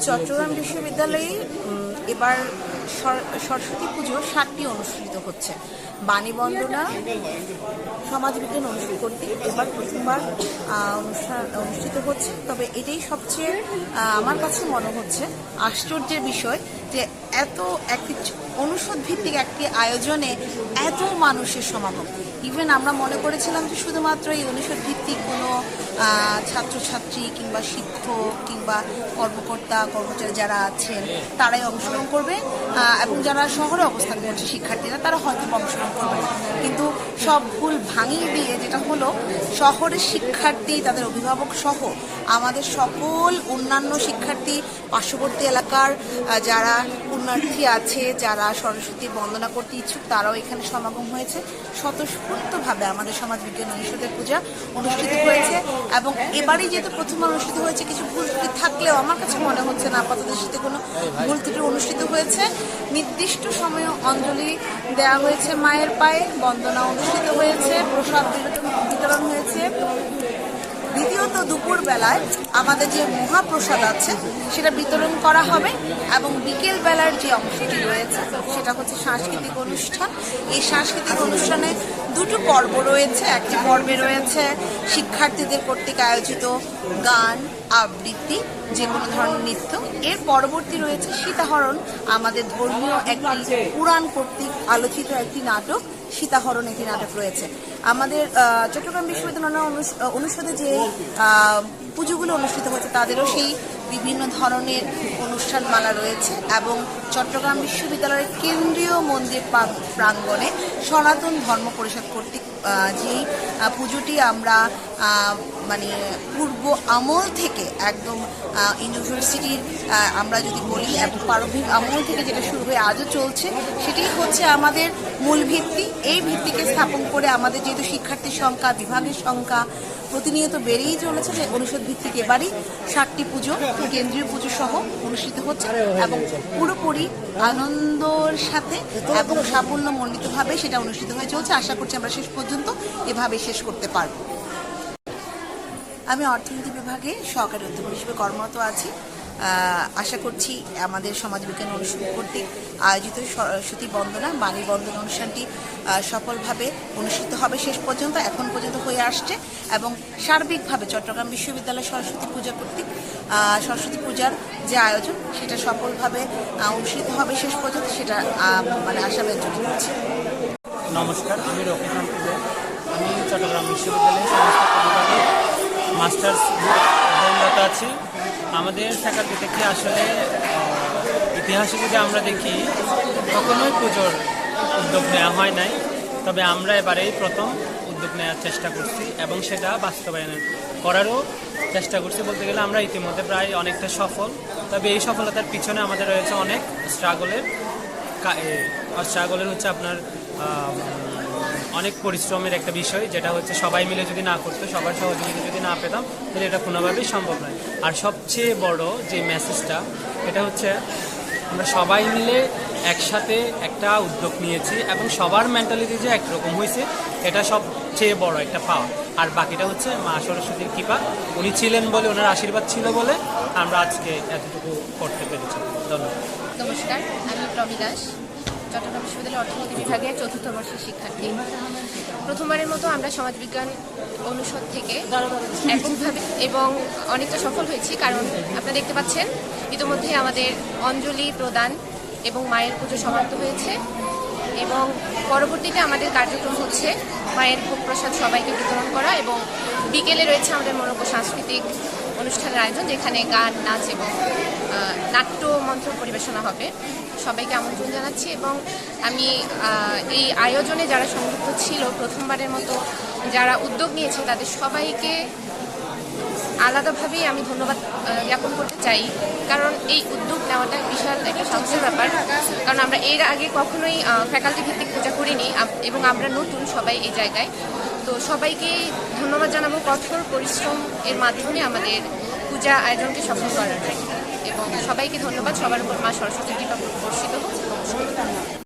চট্টগ্রাম বিশ্ববিদ্যালয়ে এবার সর- সরস্বতী পুজো সাতটি অনুষ্ঠিত হচ্ছে। বাণী বন্দনা, সমাজবিজ্ঞান অনুষ্ঠিত করতে এবার প্রথমবার অনুষ্ঠান অনুষ্ঠিত হচ্ছে। তবে এটাই সবচেয়ে আমার কাছে মনে হচ্ছে আশ্চর্যের বিষয় যে এত একটি অনুষদ ভিত্তিক একটি আয়োজনে এত মানুষের সমাগম। ইভেন আমরা মনে করেছিলাম যে শুধুমাত্র এই অনুষদ ভিত্তিক কোনো ছাত্রছাত্রী কিংবা শিক্ষক কিংবা কর্মকর্তা, কর্মচারী যারা আছেন, তারাই অংশগ্রহণ করবে এবং যারা শহরে অবস্থান করছে, শিক্ষার্থীরা, তারা হয়তো অংশগ্রহণ করবে কিন্তু সব ভুল ভাঙিয়ে দিয়ে যেটা হলো শহরের শিক্ষার্থী, তাদের অভিভাবক সহ আমাদের সকল অন্যান্য শিক্ষার্থী, পার্শ্ববর্তী এলাকার যারা পুণ্যার্থী আছে যারা সরস্বতী বন্দনা করতে ইচ্ছুক, তারাও এখানে সমাগম হয়েছে। স্বতঃস্ফূর্তভাবে আমাদের সমাজ বিজ্ঞান অনুষদের পূজা অনুষ্ঠিত হয়েছে এবং এবারই যেহেতু প্রথম অনুষ্ঠিত হয়েছে, কিছু ভুল ত্রুটি থাকলেও আমার কাছে মনে হচ্ছে না আপাতত দৃষ্টিতে কোনো ভুল ত্রুটি অনুষ্ঠিত হয়েছে। নির্দিষ্ট সময়ে অঞ্জলি দেওয়া হয়েছে মায়ের পায়ে, বন্দনা অনুষ্ঠিত হয়েছে, প্রসাদ বিতরণ হয়েছে। দ্বিতীয়ত দুপুর বেলায় আমাদের যে মহাপ্রসাদ আছে, সেটা বিতরণ করা হবে এবং বিকেল বেলার যে অংশটি রয়েছে, সেটা হচ্ছে সাংস্কৃতিক অনুষ্ঠান। এই সাংস্কৃতিক অনুষ্ঠানে দুটো পর্ব রয়েছে। একটি পর্বে রয়েছে শিক্ষার্থীদের কর্তৃক আয়োজিত গান, আবৃত্তি যে কোনো ধরনের নৃত্য। এর পরবর্তী রয়েছে সীতাহরণ, আমাদের ধর্মীয় একটি পুরাণ কর্তৃক আলোচিত একটি নাটক, সীতাহরণ একটি নাটক রয়েছে। আমাদের চট্টগ্রাম বিশ্ববিদ্যালয় অনুষদে যে পুজোগুলো অনুষ্ঠিত হচ্ছে, তাদেরও সেই বিভিন্ন ধরনের অনুষ্ঠানমালা রয়েছে এবং চট্টগ্রাম বিশ্ববিদ্যালয়ের কেন্দ্রীয় মন্দির প্রাং- প্রাঙ্গণে সনাতন ধর্ম পরিষদ কর্তৃক যেই পুজোটি আমরা মানে পূর্ব আমল থেকে একদম ইউনিভার্সিটির আমরা যদি বলি, এবং প্রারম্ভিক আমল থেকে যেটা শুরু হয়ে আজও চলছে সেটি হচ্ছে আমাদের মূল ভিত্তি। এই ভিত্তিকে স্থাপন করে আমাদের যেহেতু শিক্ষার্থীর সংখ্যা, বিভাগের সংখ্যা প্রতিনিয়ত বেড়েই চলেছে, যে অনুষদ ভিত্তিক এবারই ষাটটি পুজো, কেন্দ্রীয় পুজো সহ অনুষ্ঠিত হচ্ছে, এবং পুরোপুরি আনন্দর সাথে এবং সাফল্যমণ্ডিতভাবে সেটা অনুষ্ঠিত হয়ে চলছে। আশা করছি আমরা শেষ পর্যন্ত এভাবে শেষ করতে পারব। আমি অর্থনীতি বিভাগে সহকারী অধ্যাপক হিসেবে কর্মরত আছি। আশা করছি আমাদের সমাজবিজ্ঞান অনুষ্ঠান কর্তৃক আয়োজিত সরস্বতী বন্দনা, বাণী বন্দনা অনুষ্ঠানটি সফলভাবে অনুষ্ঠিত হবে শেষ পর্যন্ত, এখন পর্যন্ত হয়ে আসছে এবং সার্বিকভাবে চট্টগ্রাম বিশ্ববিদ্যালয় সরস্বতী পূজা কর্তৃক সরস্বতী পূজার যে আয়োজন, সেটা সফলভাবে অনুষ্ঠিত হবে শেষ পর্যন্ত, সেটা মানে আশাব্যঞ্জক হচ্ছে নমস্কার, আমি রকিখান আমি চট্টগ্রাম বিশ্ববিদ্যালয়ের মাস্টার্স অধ্যয়নরত আছি। আমাদের ফ্যাকাল্টি থেকে আসলে ইতিহাসে যদি আমরা দেখি, কখনোই পুজোর উদ্যোগ নেওয়া হয় নাই। তবে আমরা এবারেই প্রথম উদ্যোগ নেওয়ার চেষ্টা করছি এবং সেটা বাস্তবায়ন করারও চেষ্টা করছি। বলতে গেলে আমরা ইতিমধ্যে প্রায় অনেকটা সফল। তবে এই সফলতার পিছনে আমাদের রয়েছে অনেক স্ট্রাগলের স্ট্রাগলের হচ্ছে আপনার অনেক পরিশ্রমের একটা বিষয়, যেটা হচ্ছে সবাই মিলে যদি না করতো, সবার সহযোগিতা যদি না পেতাম, তাহলে এটা কোনোভাবেই সম্ভব নয়। আর সবচেয়ে বড় যে মেসেজটা এটা হচ্ছে আমরা সবাই মিলে একসাথে একটা উদ্যোগ নিয়েছি এবং সবার মেন্টালিটি যে একরকম হয়েছে, এটা সবচেয়ে বড় একটা পাওয়া। আর বাকিটা হচ্ছে মা সরস্বতীর কৃপা, উনি ছিলেন বলে, ওনার আশীর্বাদ ছিল বলে আমরা আজকে এতটুকু করতে পেরেছি। ধন্যবাদ। নমস্কার, আমি প্রমি দাস। চট্টগ্রাম বিশ্ববিদ্যালয়ের অর্থনীতি বিভাগের চতুর্থ বর্ষের শিক্ষার্থী। প্রথমবারের মতো আমরা সমাজবিজ্ঞান অনুষদ থেকে এককভাবে এবং অনেকটা সফল হয়েছি, কারণ আপনারা দেখতে পাচ্ছেন, ইতিমধ্যে আমাদের অঞ্জলি প্রদান এবং মায়ের পুজো সমাপ্ত হয়েছে। এবং পরবর্তীতে আমাদের কার্যক্রম হচ্ছে মায়ের ভোগ প্রসাদ সবাইকে বিতরণ করা এবং বিকেলে রয়েছে আমাদের মনোজ্ঞ সাংস্কৃতিক অনুষ্ঠানের আয়োজন, যেখানে গান, নাচ এবং নাট্য মন্ত্র পরিবেশনা হবে। সবাইকে আমন্ত্রণ জানাচ্ছি এবং আমি এই আয়োজনে যারা সংযুক্ত ছিল প্রথমবারের মতো, যারা উদ্যোগ নিয়েছে, তাদের সবাইকে আলাদাভাবেই আমি ধন্যবাদ জ্ঞাপন করতে চাই। কারণ এই উদ্যোগ নেওয়াটা বিশাল একটা সাহসের ব্যাপার। কারণ আমরা এর আগে কখনোই ফ্যাকাল্টি ভিত্তিক পূজা করিনি। এবং আমরা নতুন সবাই এই জায়গায়। তো সবাইকে ধন্যবাদ জানাব কঠোর পরিশ্রম এর মাধ্যমে আমাদের পূজা আয়োজনকে সফল করার এবং সবাইকে ধন্যবাদ। সবার উপর মা সরস্বতী কৃপা বর্ষিত হোক।